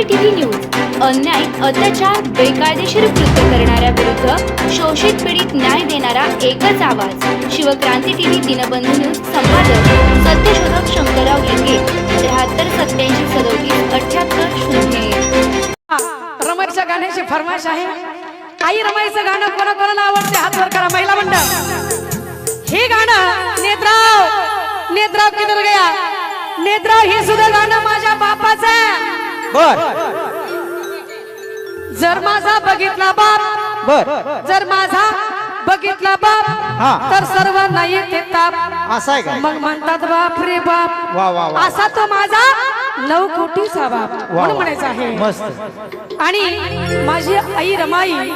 क्रांती TV news अन्याय अत्याचार बेकायदेशीर कृत्य करणाऱ्या विरुद्ध शोषित पीडित न्याय देणारा एकच आवाज. शिवक्रांती टीव्ही दिनबंधू न्यूज संपादक सत्यशोधक शंकरराव लिंगे त्र्याहत्तर सत्याऐंशी सदोतीस अठ्याहत्तर शून्य रमाईच्या गाण्याची फरमाश आहे. आई रमाईचं गाणं कोणाकोणाला आवडते? हात वर करा महिला मंडळ. हे गाणं नेत्राव नेत्राव किधर गया? नेत्राव हे सुद्धा गाणं माझ्या बापाचं आहे. बर. जर माझा बघितला बाप बर. जर माझा बघितला बाप हा. तर सर्वांना येते ताप. असं आहे का? मग म्हणतात बाप रे बाप. वा वा वा. असा तो माझा नऊ कोटीचा बाप. म्हणून. म्हणायचं आहे. मस्त. आणि माझी आई रमाई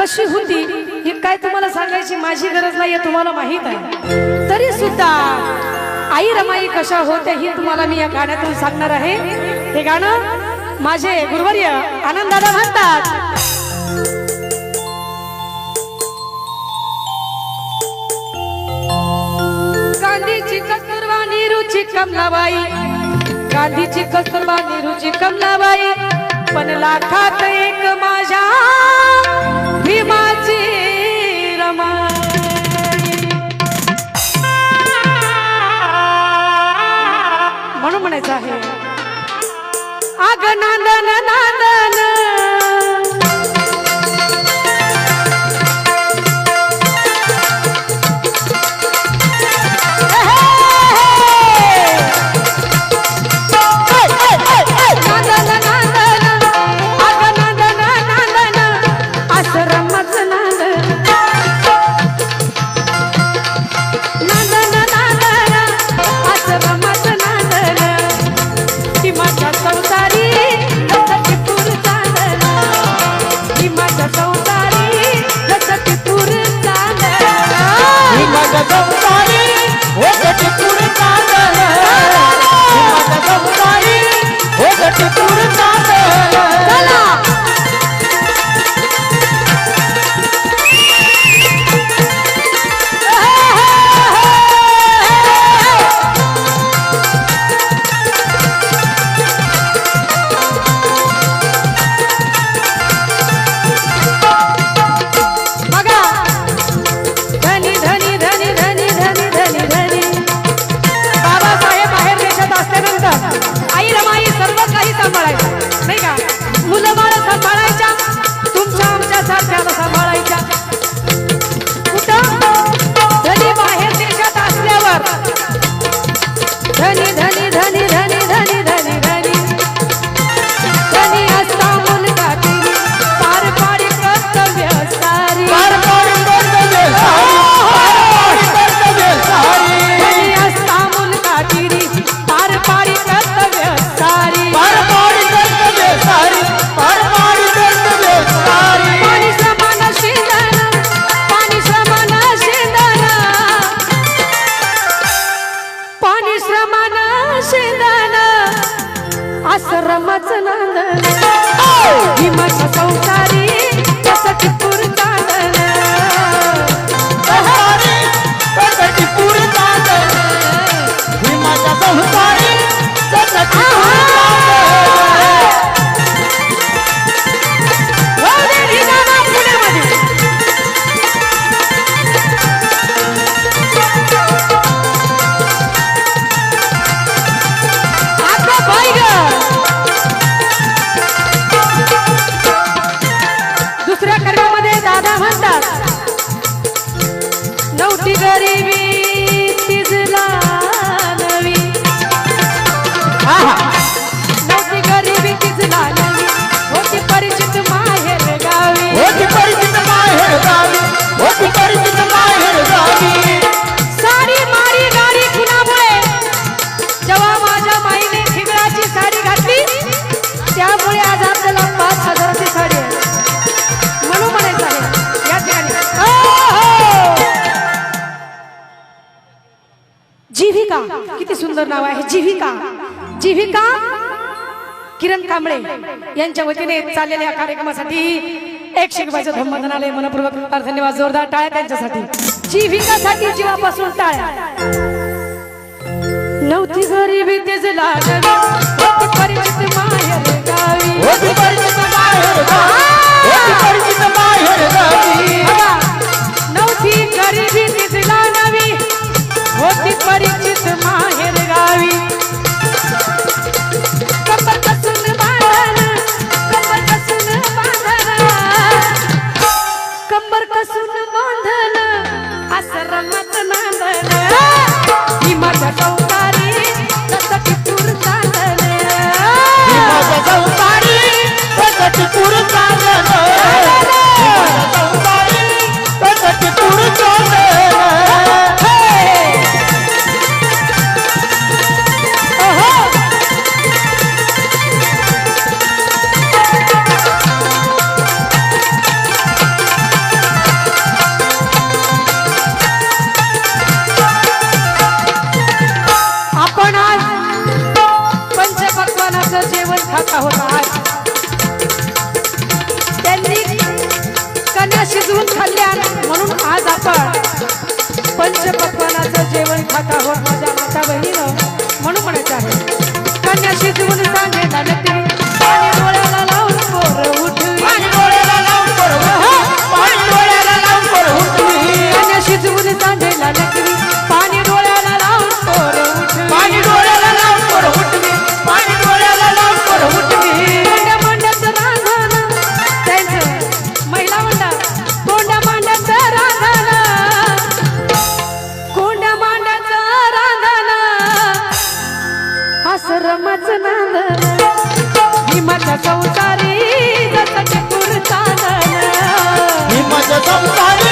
कशी होती हे काय तुम्हाला सांगायची माझी गरज नाहीये तुम्हाला माहीत आहे. तरी सुद्धा आई रमाई कशा होत्या हे तुम्हाला मी या गाण्यातून सांगणार आहे. हे गाणं माझे गुरुवर्य आनंदाला म्हणतात. गांधीची कस्तुरबा निरुची कमलाबाई. गांधीची कस्तुरबा निरुची कमलाबाई. पण लाखात एक माझ्या भीमाची रमा म्हणून म्हणायचं आहे नाग नंदन ना जीविका किती सुंदर नाव आहे. जीविका. जीविका किरण कांबळे यांच्या वतीने चाललेल्या या कार्यक्रमासाठी एक शिकवायचं धम्मधनालय मनपूर्वक धन्यवाद. जोरदार टाळ्या त्यांच्यासाठी. जीविकासाठी जीवापासून टाळ्या. नव्हती गरिबी तेच लागली होती परिचित माहेर गावी चांगलं जेवण खात आहोत आज. त्यांनी कन्या शिजवून खाल्ल्या म्हणून आज आपण पंचपक्वानाचं जेवण खात आहोत माझ्या माता बहिणीनं म्हणून म्हणायचं आहे. कन्या शिजवून सांगे माझ्या संसारी जसं कुरता मी माझ्या संसारी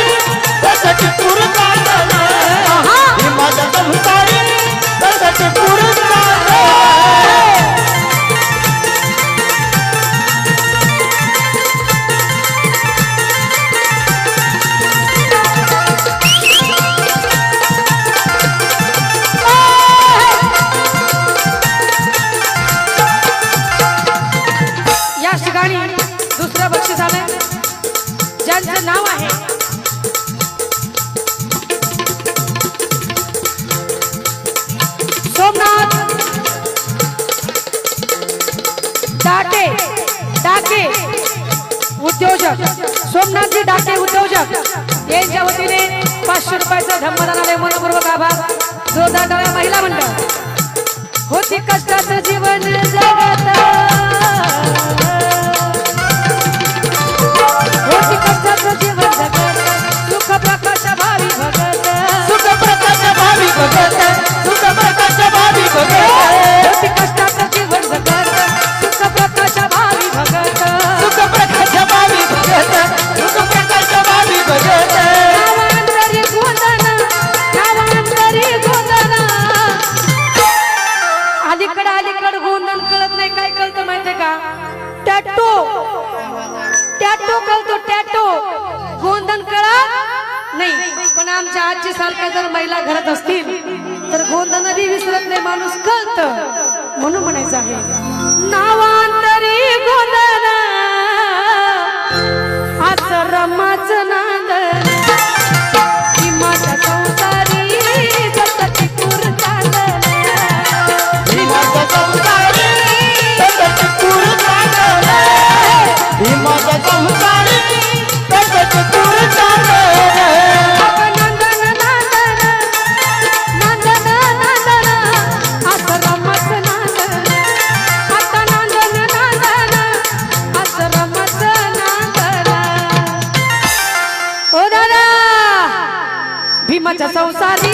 सोमनाथी सोमनाथजी डाके उद्योजक. यांच्या वतीने पाचशे रुपयाचं धम्मदानाने मनपूर्वक आभार. जोरदार टाळ्या महिला मंडळ. होती कष्टाचं जीवन जगत. आमच्या आजी सारख्या जर महिला घरात असतील तर गोंधनही विसरत नाही माणूस कळत. म्हणून म्हणायचं आहे नावांतरी गोंधन असं रमाच ना संसारी